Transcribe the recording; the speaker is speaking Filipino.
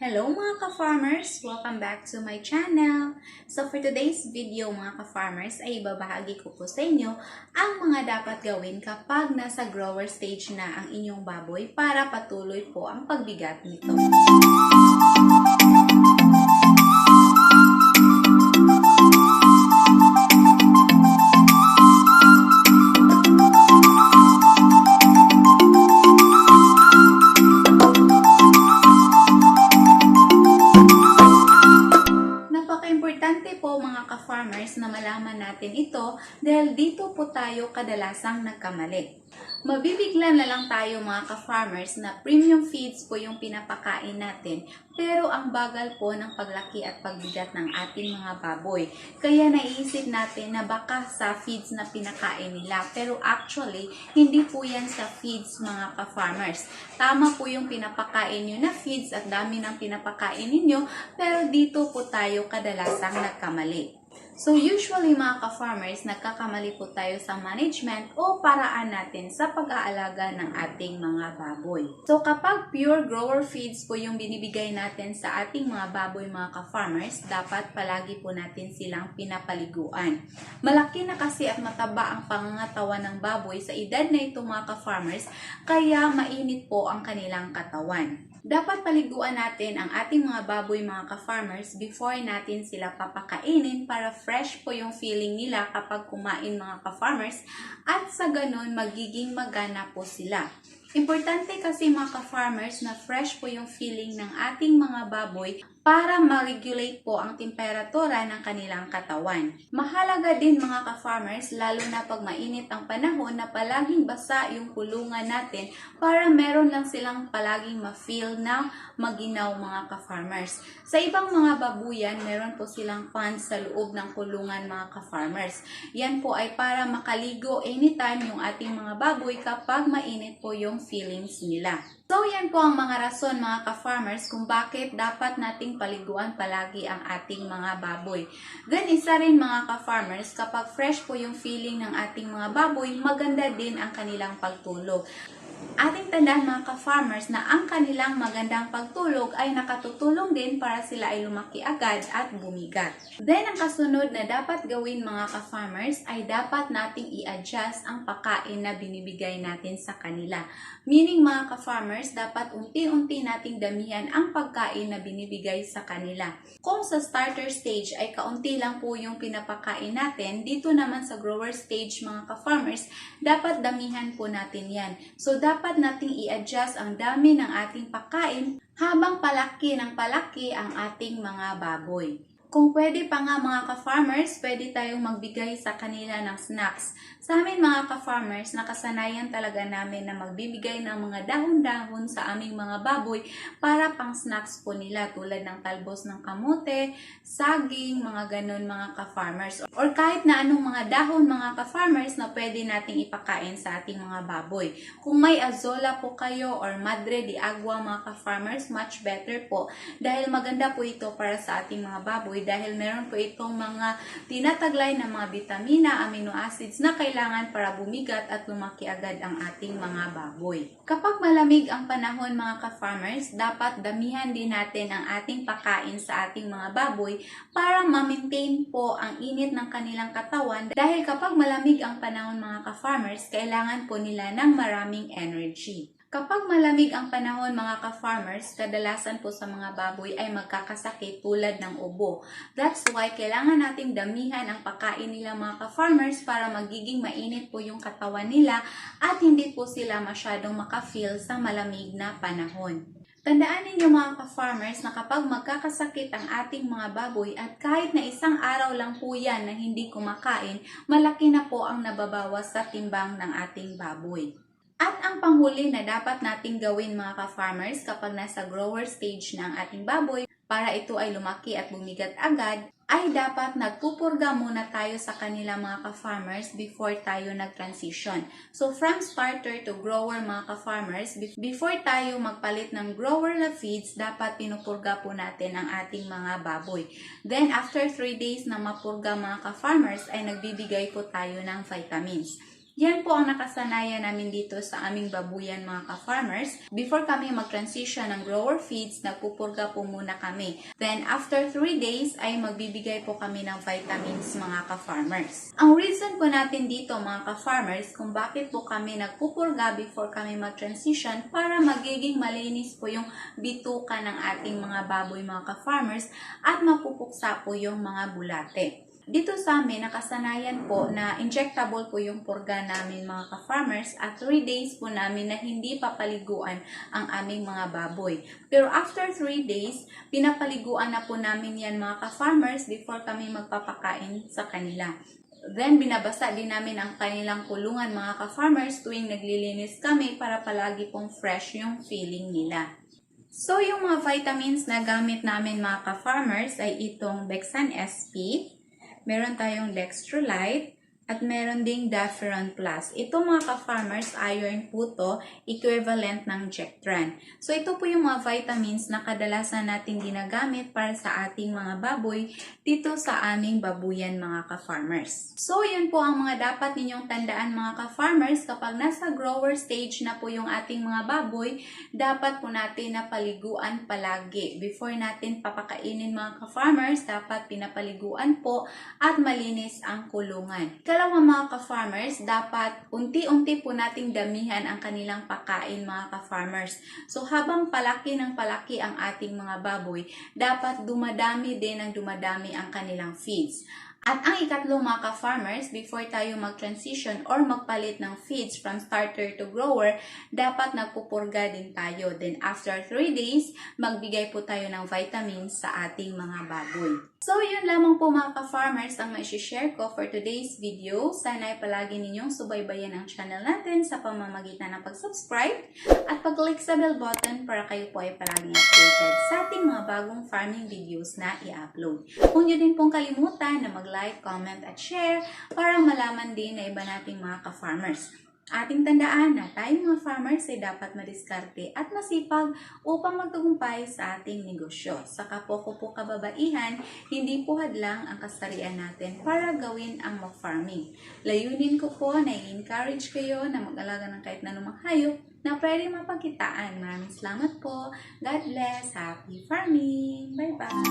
Hello mga ka-farmers! Welcome back to my channel! So for today's video mga ka-farmers ay ibabahagi ko po sa inyo ang mga dapat gawin kapag nasa grower stage na ang inyong baboy para patuloy po ang pagbigat nito. Ka-farmers na malaman natin ito dahil dito po tayo kadalasang nagkamali. Mabibigla na lang tayo mga ka-farmers na premium feeds po yung pinapakain natin pero ang bagal po ng paglaki at pagbigat ng ating mga baboy. Kaya naiisip natin na baka sa feeds na pinakain nila pero actually hindi po yan sa feeds mga ka-farmers. Tama po yung pinapakain nyo na feeds at dami ng pinapakain ninyo pero dito po tayo kadalasang nagkamali. So usually mga ka-farmers, nagkakamali po tayo sa management o paraan natin sa pag-aalaga ng ating mga baboy. So kapag pure grower feeds po yung binibigay natin sa ating mga baboy mga ka-farmers, dapat palagi po natin silang pinapaliguan. Malaki na kasi at mataba ang pangangatawan ng baboy sa edad na ito mga ka-farmers, kaya mainit po ang kanilang katawan. Dapat paliguan natin ang ating mga baboy mga ka-farmers before natin sila papakainin para fresh po yung feeling nila kapag kumain mga ka-farmers at sa ganun magiging magana po sila. Importante kasi mga ka-farmers na fresh po yung feeling ng ating mga baboy para ma-regulate po ang temperatura ng kanilang katawan. Mahalaga din mga ka-farmers, lalo na pag mainit ang panahon na palaging basa yung kulungan natin para meron lang silang palaging ma-feel na maginaw mga ka-farmers. Sa ibang mga babuyan, meron po silang fans sa loob ng kulungan mga ka-farmers. Yan po ay para makaligo anytime yung ating mga baboy kapag mainit po yung feelings nila. So, yan po ang mga rason mga ka-farmers kung bakit dapat nating paliguan palagi ang ating mga baboy. Then, isa rin mga ka-farmers, kapag fresh po yung feeling ng ating mga baboy, maganda din ang kanilang pagtulog. Ating tandaan mga ka-farmers na ang kanilang magandang pagtulog ay nakatutulong din para sila ay lumaki agad at bumigat. Then, ang kasunod na dapat gawin mga ka-farmers ay dapat nating i-adjust ang pagkain na binibigay natin sa kanila. Meaning mga ka-farmers, dapat unti-unti nating damihan ang pagkain na binibigay sa kanila. Kung sa starter stage ay kaunti lang po yung pinapakain natin, dito naman sa grower stage mga ka-farmers, dapat damihan po natin yan. So, dapat nating i-adjust ang dami ng ating pagkain habang palaki ng palaki ang ating mga baboy. Kung pwede pa nga mga ka-farmers, pwede tayong magbigay sa kanila ng snacks. Sa amin mga ka-farmers, nakasanayan talaga namin na magbibigay ng mga dahon-dahon sa aming mga baboy para pang snacks po nila tulad ng talbos ng kamote, saging, mga ganun mga ka-farmers. Or kahit na anong mga dahon mga ka-farmers na pwede nating ipakain sa ating mga baboy. Kung may azola po kayo or madre de agua mga ka-farmers, much better po dahil maganda po ito para sa ating mga baboy dahil meron po itong mga tinataglay na mga vitamina, amino acids na kailangan para bumigat at lumaki agad ang ating mga baboy. Kapag malamig ang panahon mga ka-farmers, dapat damihan din natin ang ating pakain sa ating mga baboy para ma-maintain po ang init ng kanilang katawan dahil kapag malamig ang panahon mga ka-farmers, kailangan po nila ng maraming energy. Kapag malamig ang panahon mga ka-farmers, kadalasan po sa mga baboy ay magkakasakit tulad ng ubo. That's why kailangan nating damihan ang pagkain nila mga ka-farmers para magiging mainit po yung katawan nila at hindi po sila masyadong makafeel sa malamig na panahon. Tandaan ninyo mga ka-farmers na kapag magkakasakit ang ating mga baboy at kahit na isang araw lang po yan na hindi kumakain, malaki na po ang nababawas sa timbang ng ating baboy. At ang panghuli na dapat nating gawin mga ka-farmers kapag nasa grower stage ang ating baboy para ito ay lumaki at bumigat agad, ay dapat nagpupurga muna tayo sa kanila mga ka-farmers before tayo nag-transition. So from starter to grower mga ka-farmers, be- before tayo magpalit ng grower na feeds, dapat pinupurga po natin ang ating mga baboy. Then after 3 days na mapurga mga ka-farmers, ay nagbibigay po tayo ng vitamins. Yan po ang nakasanayan namin dito sa aming babuyan mga ka-farmers. Before kami mag-transition ng grower feeds, nagpupurga po muna kami. Then after 3 days ay magbibigay po kami ng vitamins mga ka-farmers. Ang reason po natin dito mga ka-farmers kung bakit po kami nagpupurga before kami mag-transition para magiging malinis po yung bituka ng ating mga baboy mga ka-farmers at mapupuksa po yung mga bulate. Dito sa amin, nakasanayan po na injectable po yung purga namin mga ka-farmers at 3 days po namin na hindi papaliguan ang aming mga baboy. Pero after 3 days, pinapaliguan na po namin yan mga ka-farmers before kami magpapakain sa kanila. Then, binabasa din namin ang kanilang kulungan mga ka-farmers tuwing naglilinis kami para palagi pong fresh yung feeling nila. So, yung mga vitamins na gamit namin mga ka-farmers ay itong Bexan SP, meron tayong Dextrolite, at meron ding Daferon Plus. Ito mga ka-farmers, iron po to, equivalent ng Jectran. So ito po yung mga vitamins na kadalasan natin ginagamit para sa ating mga baboy dito sa aming babuyan mga ka-farmers. So yun po ang mga dapat ninyong tandaan mga ka-farmers kapag nasa grower stage na po yung ating mga baboy, dapat po natin na paliguan palagi. Before natin papakainin mga ka-farmers, dapat pinapaliguan po at malinis ang kulungan. Ikalawa mga ka-farmers, dapat unti-unti po nating damihan ang kanilang pagkain mga ka-farmers. So habang palaki ng palaki ang ating mga baboy, dapat dumadami din ng dumadami ang kanilang feeds. At ang ikatlo mga ka-farmers, before tayo mag-transition or magpalit ng feeds from starter to grower, dapat nagpupurga din tayo. Then after 3 days, magbigay po tayo ng vitamins sa ating mga baboy. So yun lamang po mga ka-farmers ang mai-share ko for today's video. Sana ay palagi ninyong subaybayan ang channel natin sa pamamagitan ng pag-subscribe at pag-click sa bell button para kayo po ay palaging updated sa ating mga bagong farming videos na i-upload. Huwag nyo din pong kalimutan na mag-like, comment at share para malaman din na iba nating mga ka-farmers. Ating tandaan na tayong mga farmers ay dapat madiskarte at masipag upang magtagumpay sa ating negosyo. Sa kapoko po kababaihan, hindi po hadlang ang kasarian natin para gawin ang mag-farming. Layunin ko po na i-encourage kayo na mag-alaga ng kahit na hayop na pwede mapagkitaan. Maraming salamat po. God bless. Happy farming. Bye-bye.